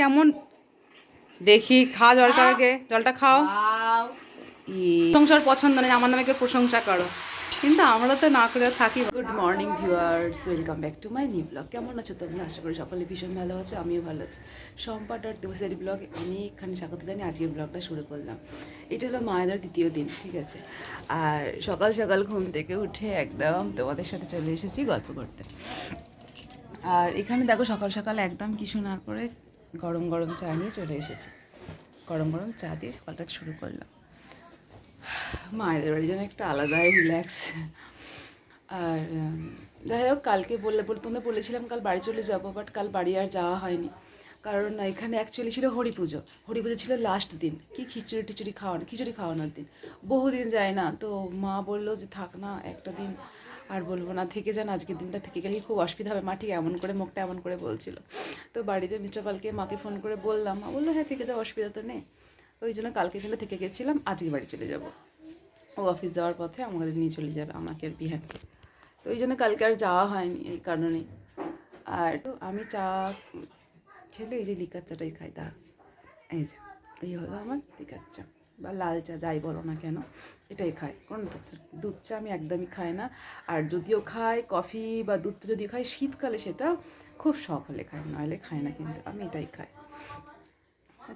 কেমন? দেখি খা জলটা আগে জলটা খাও প্রশংসার পছন্দ নেই আমার নামে প্রশংসা করো। কিন্তু আমরা তো না করে থাকি। Good morning viewers welcome back to my new blog কেমন আছো তোমরা? আশা করি সকলে ভীষণ ভালো আছো আমিও ভালো আছি। সম্পাটার দিবসের ব্লগ অনেকখানি স্বাগত জানি আজকের ব্লগটা শুরু করলাম। এটা হলো মায়েদের দ্বিতীয় দিন ঠিক আছে? আর সকাল সকাল ঘুম থেকে উঠে একদম তোমাদের সাথে চলে এসেছি গল্প করতে। আর এখানে দেখো সকাল সকাল একদম কিছু না করে গরম গরম চা নিয়ে চলে এসেছি। গরম গরম চা দিয়ে সকালটা শুরু করলাম। মায়েদের বাড়ি যেন একটা আলাদাই রিল্যাক্স আর যাই হোক, কালকে বললে বলে, তোমাদের বলেছিলাম কাল বাড়ি চলে যাব বাট কাল বাড়ি আর যাওয়া হয়নি। কারণ এখানে অ্যাকচুয়ালি ছিল হরি পুজো। হরি পুজো ছিল লাস্ট দিন। কি খিচুড়ি টিচুড়ি খাওয়ানো খিচুড়ি খাওয়ানোর দিন। বহুদিন যায় না। তো মা বলল যে থাক না, একটা দিন আর বলব না, থেকে যান, আজকের দিনটা থেকে গেলেই খুব অসুবিধা হবে। মা ঠিক এমন করে মুখটা এমন করে বলছিল। তো বাড়িতে মিস্টার পালকে মাকে ফোন করে বললাম, মা বলল হ্যাঁ থেকে যাও অসুবিধা তো নেই। ওই জন্য কালকে দিনটা থেকে গেছিলাম আজকে বাড়ি চলে যাব। ও অফিস যাওয়ার পথে আমাদের নিয়ে চলে যাবে, আমাকে আর বিহানকে তো ওই জন্য কালকে আর যাওয়া হয়নি এই কারণে। আর তো আমি চা খেলে এই যে লিকার চাটাই খাই তার এই যে, এই হলো আমার লিকার চা। বা লাল চা যাই বলো না কেন এটাই খাই। কারণ দুধ- দুধ চা আমি একদমই খাই না। আর যদিও খাই কফি বা দুধ যদি খাই শীতকালে সেটা খুব শখ হলে খাই নইলে খাই না কিন্তু আমি এটাই খাই।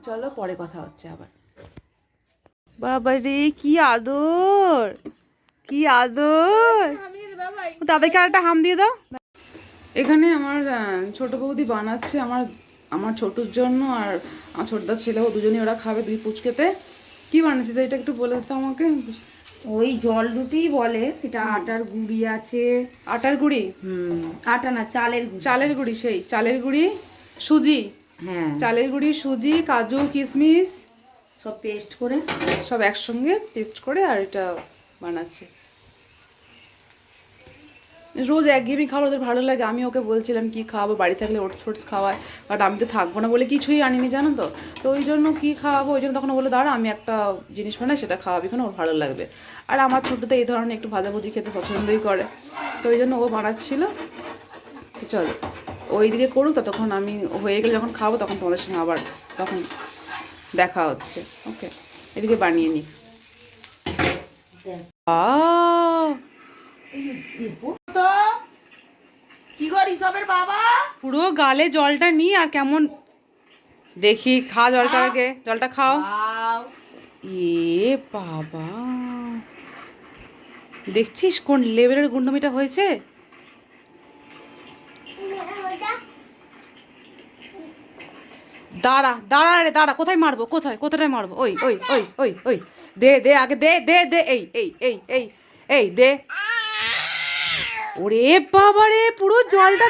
চলো পরে কথা হচ্ছে আবার। বাবা রে কি আদর! কি আদর! দাদাকে আর একটা হাম দিয়ে দাও। এখানে আমার ছোট বৌদি বানাচ্ছে আমার আমার ছোটুর জন্য আর আমার ছোটদার ছেলেও দুজনেই ওরা খাবে দুই পুচকেতে। কি বানাচ্ছে এটা একটু বলে দিতে আমাকে। ওই জল রুটি বলে এটা আটার গুড়ি আছে। আটার গুড়ি? হুম আটা না চালের গুঁড়ি। চালের গুড়ি সেই চালের গুড়ি সুজি। হ্যাঁ। চালের গুঁড়ি সুজি কাজু কিশমিশ। সব পেস্ট করে। সব একসঙ্গে পেস্ট করে আর এটা বানাচ্ছে। রোজ একঘেয়েমি খাবার ওদের ভালো লাগে। আমি ওকে বলছিলাম কি খাওয়াবো? বাড়ি থাকলে ওটস ফোটস খাওয়ায়। বাট আমি তো থাকব না বলে কিছুই আনিনি জানো তো? তো ওই জন্য কী খাওয়াবো? ওই জন্য তখন বলে দাঁড়া আমি একটা জিনিস বানাই সেটা খাওয়াবি কেন? ওর ভালো লাগবে। আর আমার ছোটোতে এই ধরনের একটু ভাজাভুজি খেতে পছন্দই করে। তো ওই জন্য ও বানাচ্ছিল। চলো ওই দিকে করুক ততক্ষণ আমি হয়ে গেলে যখন খাব তখন তোমাদের সঙ্গে আবার তখন দেখা হচ্ছে। ওকে এদিকে বানিয়ে নিই তো কি করি সবের বাবা? পুরো গালে জলটা নিই আর কেমন দেখি খা জলটা আগে জলটা খাও। এ বাবা। দেখছিস কোন লেভেলের গুন্ডমিটা হয়েছে? দাঁড়া দাঁড়া রে দাঁড়া। কোথায় মারবো? কোথায়? কোথায় মারবো? ওই ওই ওই ওই ওই। দে দে আগে দে দে দে এই এই এই এই এই দে। ওরে বাবা রে পুরো জলটা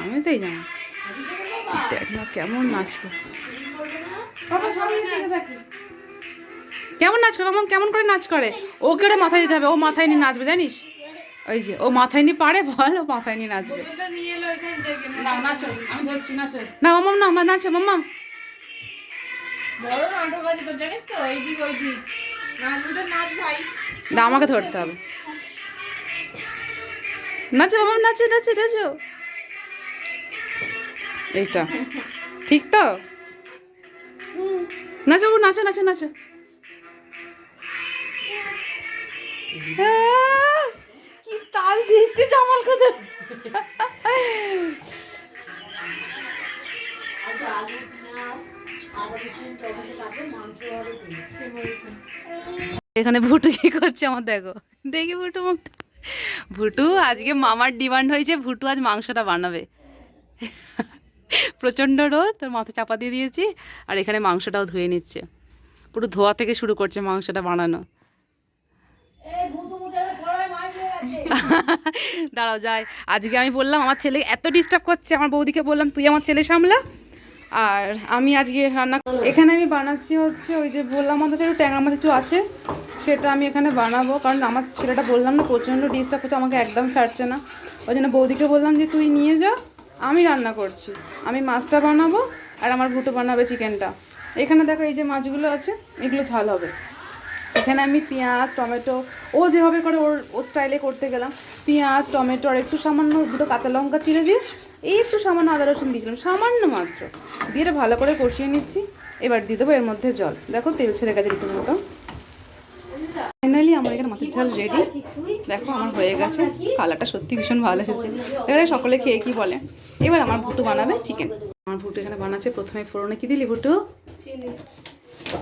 আমি তো এই জানি দেখ না কেমন নাচ করে কেমন নাচ করে? আমার কেমন করে নাচ করে? ওকে ওটা মাথায় দিতে হবে। ও মাথায় নিয়ে নাচবে, জানিস? ওই যে, ও মাথায় নিয়ে পারে, বল, ও মাথায় নিয়ে নাচবে। না মামাম না আমার নাচে মাম্মা বড় নাটক আছে জানিস তো? ওইদিক নাচবুঝে নাচ ভাই না আমাকে ধরতে হবে। নাচো মামাম নাচো নাচো নাচো। এইটা। ঠিক তো? নাচো বাবু, নাচো নাচো নাচো। কি তাল দিচ্ছে জামাল কাদের এখানে ভুটু কি করছে আমার দেখো। দেখি ভুটু ভুটু আজকে মামার ডিমান্ড হয়েছে ভুটু আজ মাংসটা বানাবে। প্রচণ্ড রোদ, তোর মাথা চাপা দিয়ে দিয়েছি, আর এখানে মাংসটাও ধুয়ে নিচ্ছে। পুরো ধোয়া থেকে শুরু করছে মাংসটা বানানো। দাঁড়াও, যাই। আজকে আমি বললাম, আমার ছেলে এত ডিস্টার্ব করছে, আমার বৌদিকে বললাম, তুই আমার ছেলে সামলা। আর আমি আজকে রান্না এখানে আমি বানাচ্ছি হচ্ছে ওই যে বললাম আমাদের একটু ট্যাংরা মাছ কিছু আছে, সেটা আমি এখানে বানাবো। কারণ আমার ছেলেটা বললাম না, প্রচণ্ড ডিস্টার্ব করছে, আমাকে একদম ছাড়ছে না। ওই জন্য বৌদিকে বললাম যে, তুই নিয়ে যা, আমি রান্না করছি। আমি মাছটা বানাবো আর আমার ভুটো বানাবে চিকেনটা। এখানে দেখো এই যে মাছগুলো আছে, এগুলো ঝাল হবে। এখানে আমি পেঁয়াজ, টমেটো, ও যেভাবে করে ওর ও স্টাইলে করতে গেলাম। পেঁয়াজ, টমেটো আর একটু সামান্য দুটো কাঁচা লঙ্কা চিড়ে দিয়ে এই একটু সামান্য আদা রসুন দিয়েছিলাম সামান্য মাত্র। দিয়ে ভালো করে কষিয়ে নিচ্ছি। এবার দিয়ে দেবো এর মধ্যে জল। দেখো তেল ছেড়ে গেছে রীতিমতো। ফাইনালি আমার এখানে মাছের ঝাল রেডি দেখো আমার হয়ে গেছে। কালারটা সত্যি ভীষণ ভালো এসেছে। এবারে সকলে খেয়ে কি বলে। এবার আমার ভুটু বানাবে চিকেন আমার ভুটু এখানে বানাচ্ছে। প্রথমে ফোড়নে কি দিলি ভুটু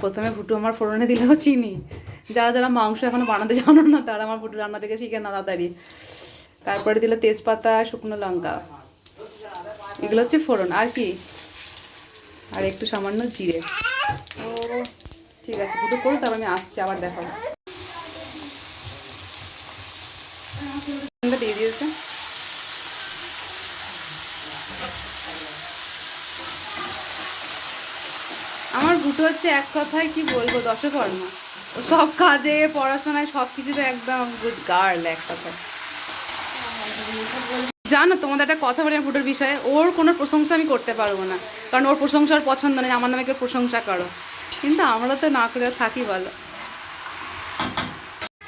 প্রথমে ভুটু আমার ফোড়নে দিলেও চিনি। যারা যারা মাংস এখনও বানাতে জানো না তারা আমার ভুটু রান্না থেকে শিখে না তাড়াতাড়ি। তারপরে দিল তেজপাতা শুকনো লঙ্কা। এগুলো হচ্ছে ফোড়ন, আর কি? আর একটু সামান্য জিরে। ও, ঠিক আছে ভুটু করো তারপর আমি আসছি, আবার দেখাবো। দিয়ে দিয়েছে। আমার ভুটো হচ্ছে এক কথায়, কি বলব, দশকর্মা। সব কাজে, পড়াশোনায় সব কিছুতে একদম গুড গার্ল এক কথায়। জানো, তোমাদের একটা কথা বলি ফুটোর বিষয়ে, ওর কোনো প্রশংসা আমি করতে পারব না। কারণ ওর প্রশংসার পছন্দ নেই, আমার নামে কেউ প্রশংসা করো। কিন্তু আমরা তো না করে থাকি বলো।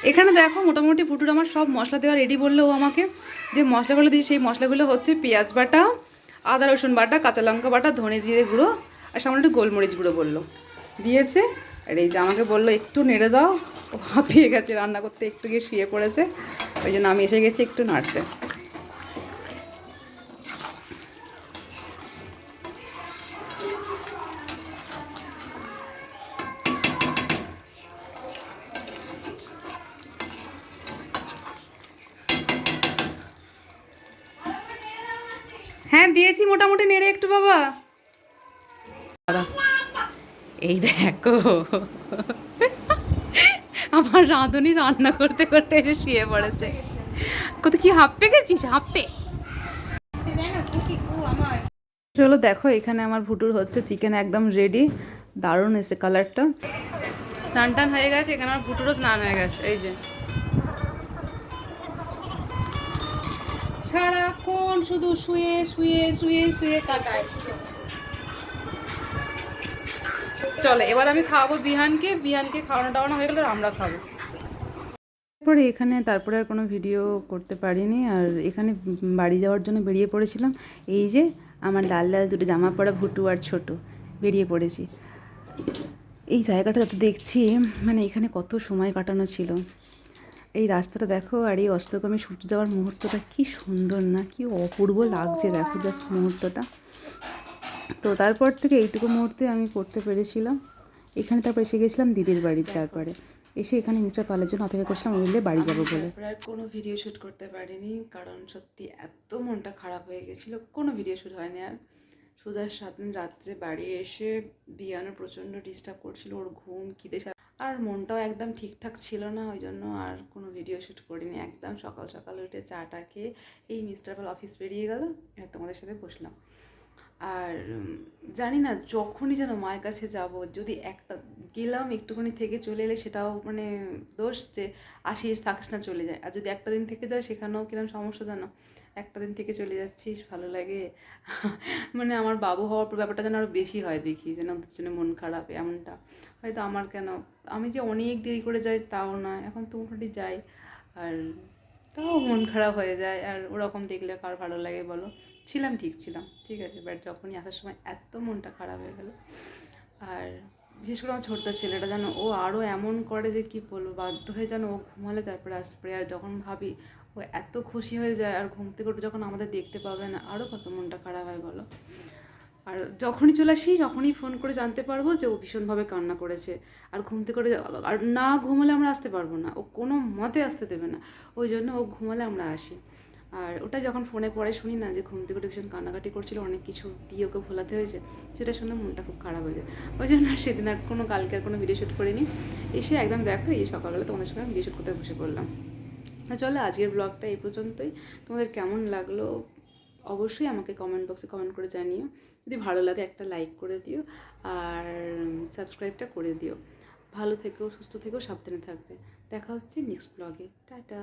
এখানে দেখো, মোটামুটি পুটুর আমার সব মশলা দেওয়া রেডি বলল ও আমাকে। যে মশলাগুলো দিয়ে সেই মশলাগুলো হচ্ছে পেঁয়াজ বাটা, আদা, রসুন বাটা, কাঁচা লঙ্কা বাটা, ধনে জিরে গুঁড়ো, আর সামনে একটু গোলমরিচ গুঁড়ো বলল। দিয়েছে, আর এই যে আমাকে বলল, একটু নেড়ে দাও। ও হাঁপিয়ে গেছে, রান্না করতে একটু গিয়ে শুয়ে পড়েছে। ওই জন্য আমি এসে গেছি একটু নাড়তে। হ্যাঁ দিয়েছি মোটামুটি নেড়ে একটু, বাবা। এই দেখো। আমার রাঁধুনি রান্না করতে করতে এসে শুয়ে পড়েছে। কত কি হাঁপে গেছিস হাঁপে চলো দেখো, এখানে আমার ভুটুর হচ্ছে চিকেন একদম রেডি দারুণ এসে কালারটা স্নান টান হয়ে গেছে, এখানে আমার ভুটুরও স্নান হয়ে গেছে, এই যে। সারাক্ষণ শুধু শুয়ে শুয়ে শুয়ে শুয়ে কাটায়। চলো, এবার আমি খাওয়াবো বিহানকে। বিহানকে খাওয়ানো টাওয়ানো হয়ে গেলে আমরা খাব। তারপরে এখানে, তারপরে আর কোনো ভিডিও করতে পারিনি। আর এখানে বাড়ি যাওয়ার জন্য বেরিয়ে পড়েছিলাম। এই যে, আমার লাল লাল দুটো জামা পরা ভুটু আর ছোট বেরিয়ে পড়েছি। এই জায়গাটা যত দেখছি মানে এখানে কত সময় কাটানো ছিল। এই রাস্তাটা দেখো আর এই অস্তগামী সূর্য যাওয়ার মুহূর্তটা কি সুন্দর না, কি অপূর্ব লাগছে দেখো জাস্ট মুহূর্তটা। তো তারপর থেকে এইটুকু মুহূর্তে আমি করতে পেরেছিলাম। এখানে তারপর এসে গেছিলাম দিদির বাড়িতে তারপরে। এসে এখানে মিস্টার পালের জন্য অপেক্ষা করছিলাম মিলে বাড়ি যাব বলে। আর কোনো ভিডিও শ্যুট করতে পারিনি, কারণ সত্যি এত মনটা খারাপ হয়ে গেছিল, কোনো ভিডিও শ্যুট হয়নি আর। সোজা সাত দিন রাত্রে বাড়ি এসে বিয়ানো প্রচণ্ড ডিস্টার্ব করছিল, ওর ঘুম খিদে আর মনটাও একদম ঠিকঠাক ছিল না, ওই জন্য আর কোনো ভিডিও শ্যুট করিনি। একদম সকাল সকাল উঠে চাটা খেয়ে এই মিস্টার পাল অফিস বেরিয়ে গেল তোমাদের সাথে বসলাম। আর জানি না যখনই যেন মায়ের কাছে যাব, যদি একটা গেলাম একটুখানি থেকে চলে এলে সেটাও মানে দোষ যে আসিস থাকিস না চলে যায়। আর যদি একটা দিন থেকে যায় সেখানেও কিরম সমস্যা জানো? একটা দিন থেকে চলে যাচ্ছিস ভালো লাগে। মানে আমার বাবু হওয়ার পর ব্যাপারটা যেন আরও বেশি হয় দেখি, যেন ওদের জন্য মন খারাপ এমনটা। হয়তো আমার কেন, আমি যে অনেক দেরি করে যাই তাও না, এখন তো মোটামুটি যাই। আর তাও মন খারাপ হয়ে যায়, আর ওরকম দেখলে কার ভালো লাগে বলো? ছিলাম ঠিক ছিলাম, ঠিক আছে। বাট যখনই আসার সময় এত মনটা খারাপ হয়ে গেল। আর বিশেষ করে আমার ছোট্ট ছেলেটা যেন ও আরও এমন করে যে কি বলব, বাধ্য হয়ে যেন ও ঘুমালে তারপরে আসবে। আর যখন ভাবি ও এত খুশি হয়ে যায় আর ঘুম থেকে যখন আমাদের দেখতে পাবে না আরও কত মনটা খারাপ হয় বলো? আর যখনই চলে আসি, যখনই ফোন করে জানতে পারব যে ও ভীষণভাবে কান্না করেছে। আর ঘুম থেকে করে আর না ঘুমালে আমরা আসতে পারব না, ও কোনো মতে আসতে দেবে না। ওই জন্য ও ঘুমালে আমরা আসি। আর ওটা যখন ফোনে পরে শুনি না যে ঘুম থেকে উঠে ভীষণ কান্নাকাটি করছিল, অনেক কিছু দিয়ে ওকে ভোলাতে হয়েছে, সেটা শুনে মনটা খুব খারাপ হয়ে যায়। ওই জন্য আর সেদিন আর কোনো, কালকে আর কোনো ভিডিও শ্যুট করিনি। এসে একদম দেখো, এই সকালবেলা তোমাদের সঙ্গে ভিডিও শ্যুট করতে বসে পড়লাম। চলো আজকের ব্লগটা এই পর্যন্তই। তোমাদের কেমন লাগল অবশ্যই আমাকে কমেন্ট বক্সে কমেন্ট করে জানিও। যদি ভালো লাগে একটা লাইক করে দিও আর সাবস্ক্রাইবটা করে দিও। ভালো থেকেও সুস্থ থেকেও সাবধানে থাকবে। দেখা হচ্ছে নেক্সট ব্লগে টাটা।